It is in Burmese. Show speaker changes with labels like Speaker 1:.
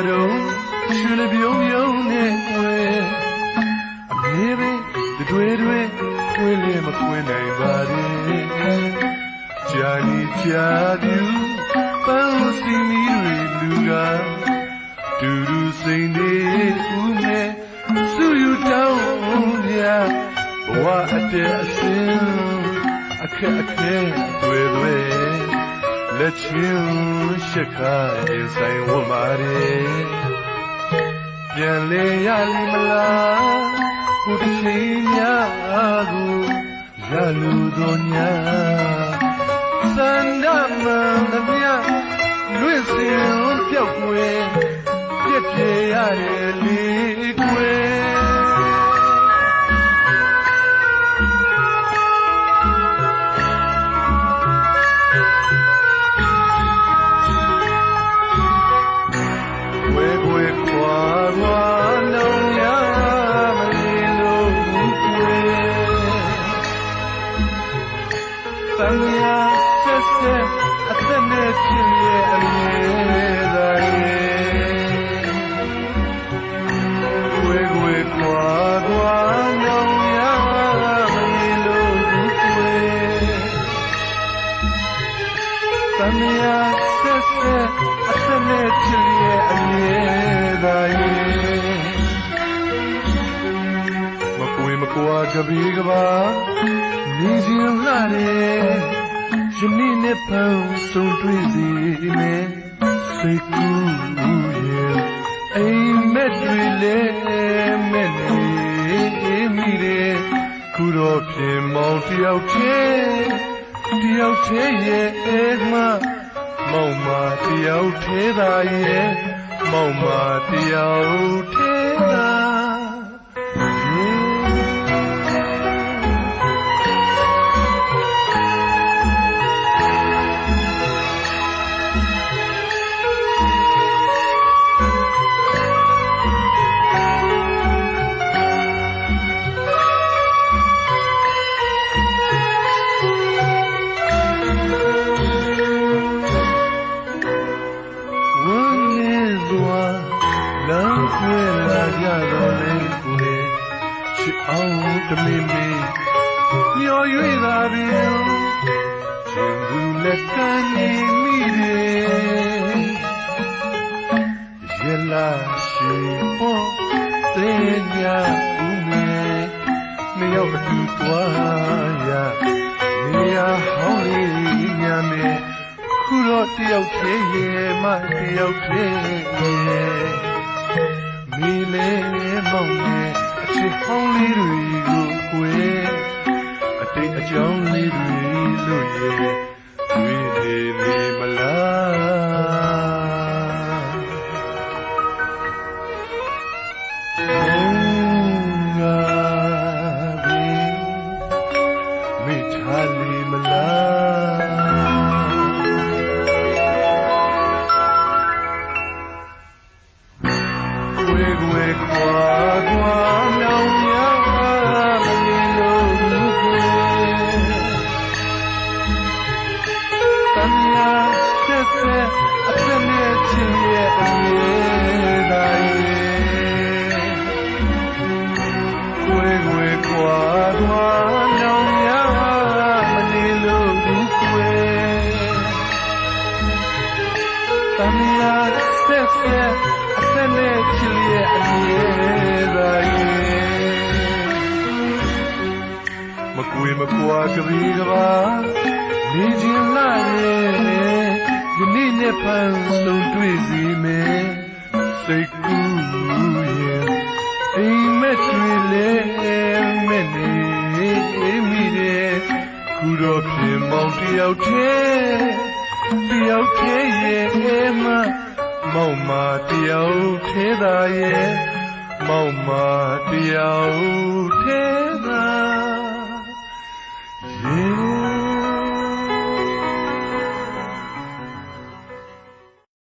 Speaker 1: ပြုံးနဲ့ကွယ်အမေပဲတွေတွေကွယ်လည်းမကွယ်နိုင်ပါနဲ့ကြာနီကြာပြူပန်းစီမီတွေလူကဒူဒူစိန်နေဦးနဲ့စုယူတောင်းမြဘဝအတဲ့အစင်းအခက်အခဲတွေတွေ လက်ချင်းရှက်ခါရင်ဆိုင်ဝမာရဲပြန်လေရလိမလားကိုတစ်ချိန်များကိုရလူတော်ညာ ကွာကပီးကပါနေခြင်းလှတယ်ယနေ့နဲ့ဖန်ဆုံးတွေ့စီမယ်စိတ်ကူးရဲ့အိမ်မက်တွေလည်းမဲ့နေမိတယ်ခုတော့ပြင်မောင်တယောက်ချင်းတယောက်ချင်းရဲ့အိမ်မှာမောင်မတယောက်သေးသာရဲ့မောင်မတယောက်သေးသာ ချစ်အောင်တမင်မီမျော၍သာပင်ချင်သူလက်ကနေမိတယ်ရလာရှိပေါ်တဲ့ညဦးမေမရောက်အတူသွားရနေရဟောင်းလေးညမေခုတော့တယောက်သေးရဲ့မတယောက်သေးရဲ့မိလေမောင်ရဲ့ အချစ်ဟောင်းလေးတွေကိုကိုယ်အတိတ်အကြောင်းလေးတွေလို့ရဲ့တွေ့နေနေမလား Ongabi mithali mala Kwe kwe kwa kwa se se atene chiye anye dai ကွယ်ကွယ်ကွာကွာနောင်များမနေလို့ဘူးကွယ်တမယာဆက်ဆက်အသက်နဲ့ချစ်ရဲ့အမြဲတမ်းမကွေမကွာကပီးကပါနေခြင်းလာရဲ့ ဒီနေ့နဲ့ဖန်ဆုံးတွေ့စီမယ်စိတ်ကူးရဲ့အိမ်မက်တွေလည်းမဲ့နေမိတယ်ခုတော့ပြင်မောင်တယောက်တည်းတယောက်တည်းရဲ့အိမ်မမောင်မတယောက်တည်းသာရဲ့မောင်မတယောက်တည်းသာ